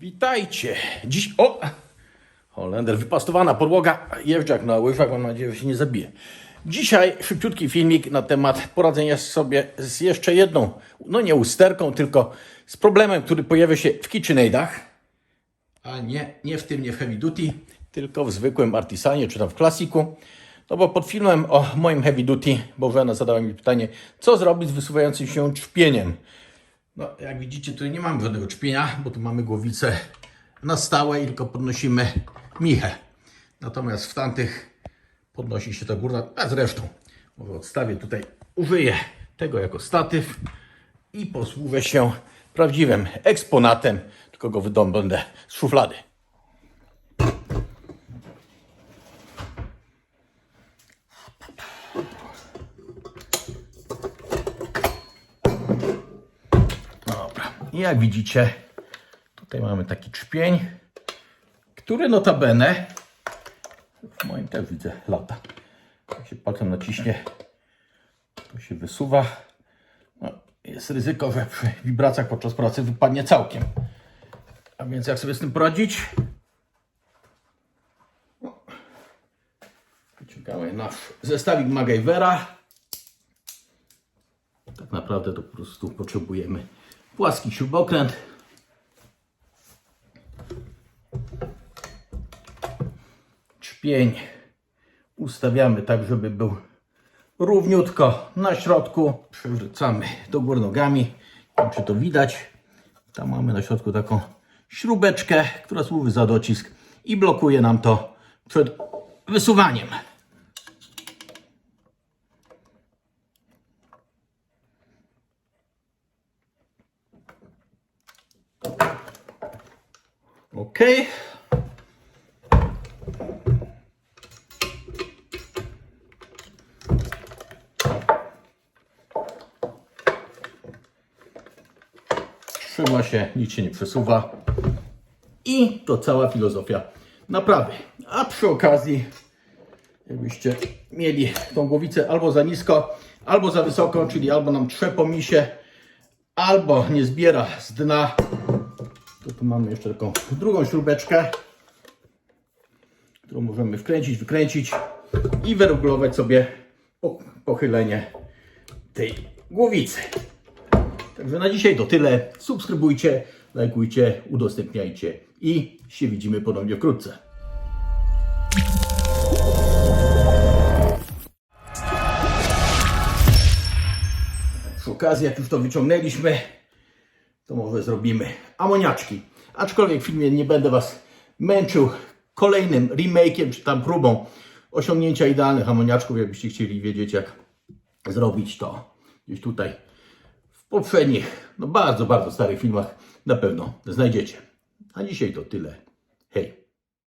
Witajcie! Dziś. O! Holender, wypastowana podłoga. Jeżdżak na łyżwach, mam nadzieję, że się nie zabije. Dzisiaj szybciutki filmik na temat poradzenia sobie z jeszcze jedną, no nie usterką, tylko z problemem, który pojawia się w KitchenAidach. A nie, nie w tym, nie w Heavy Duty, tylko w zwykłym Artisanie czy tam w Klasiku. No bo pod filmem o moim Heavy Duty Bożena zadała mi pytanie, co zrobić z wysuwającym się czpieniem. No, jak widzicie, tutaj nie mamy żadnego czpienia, bo tu mamy głowicę na stałe i tylko podnosimy michę. Natomiast w tamtych podnosi się ta górna, a zresztą może odstawię tutaj, użyję tego jako statyw i posłużę się prawdziwym eksponatem, tylko go wydobędę z szuflady. I jak widzicie, tutaj mamy taki trzpień, który notabene w moim też widzę lata. Jak się palcem naciśnie, to się wysuwa. No, jest ryzyko, że przy wibracjach podczas pracy wypadnie całkiem. A więc jak sobie z tym poradzić? No. Wyciągamy nasz zestawik MacGyvera. Tak naprawdę to po prostu potrzebujemy płaski śrubokręt. Czpień ustawiamy tak, żeby był równiutko na środku. Przewracamy do góry nogami. Nie wiem, czy to widać. Tam mamy na środku taką śrubeczkę, która służy za docisk i blokuje nam to przed wysuwaniem. Ok. Trzyma się, nic się nie przesuwa. I to cała filozofia naprawy. A przy okazji, jakbyście mieli tą głowicę albo za nisko, albo za wysoko, czyli albo nam trze po misie, albo nie zbiera z dna, to tu mamy jeszcze taką drugą śrubeczkę, którą możemy wkręcić, wykręcić i wyregulować sobie po- pochylenie tej głowicy. Także na dzisiaj to tyle. Subskrybujcie, lajkujcie, udostępniajcie i się widzimy ponownie wkrótce. Przy okazji, jak już to wyciągnęliśmy, to może zrobimy amoniaczki. Aczkolwiek w filmie nie będę Was męczył kolejnym remake'iem, czy tam próbą osiągnięcia idealnych amoniaczków. Jakbyście chcieli wiedzieć, jak zrobić to gdzieś tutaj w poprzednich, no bardzo, bardzo starych filmach na pewno znajdziecie. A dzisiaj to tyle. Hej!